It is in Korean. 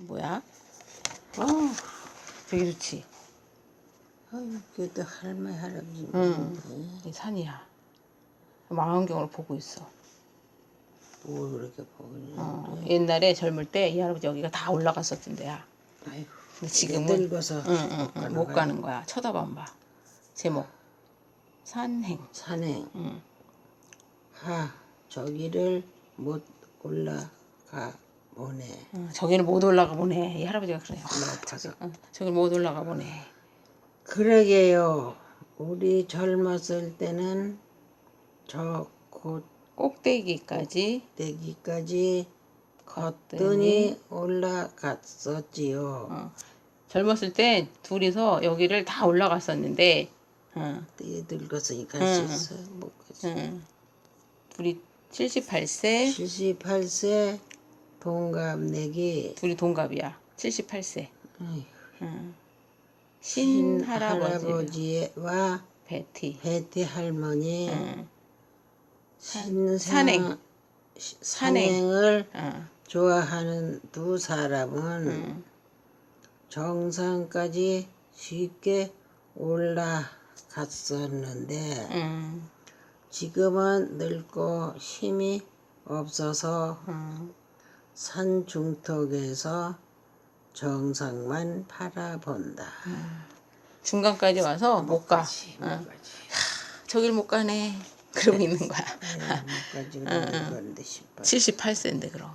뭐야? 어, 되게 좋지. 아유, 그래도 할머니 할아버지 응. 이 산이야. 망원경으로 보고 있어. 뭘 그렇게 보냐. 어, 옛날에 젊을 때 이 할아버지 여기가 다 올라갔었던 데야. 아이고, 근데 지금은 늙어서 응, 응, 응, 못 가는 가는 거야. 쳐다만 봐. 제목 산행. 산행. 응. 하, 저기를 못 올라가 보네. 응, 저기는 못 올라가 보네. 이 할아버지가 그래요. 응, 저기 못 올라가 보네. 그러게요. 우리 젊었을 때는 저 꼭대기까지 꼭대기까지 걷더니 올라갔었지요. 어, 젊었을 때 둘이서 여기를 다 올라갔었는데 어, 때 늙었으니까 수 응. 있어. 못 가지. 응. 둘이 78세 78세 동갑내기 둘이 동갑이야 78세 어이, 신할아버지 할아버지 와 베티 베티 할머니 응. 신생 산행. 시- 산행. 산행을 어, 좋아하는 두 사람은 응. 정상까지 쉽게 올라갔었는데 응. 지금은 늙고 힘이 없어서 응. 산 중턱에서 정상만 바라본다. 중간까지 와서 못 가. 가지, 못 어. 가지. 저길 못 가네. 그러고 있는 거야. 못 가지 그런데 싶어. 78세인데 그럼.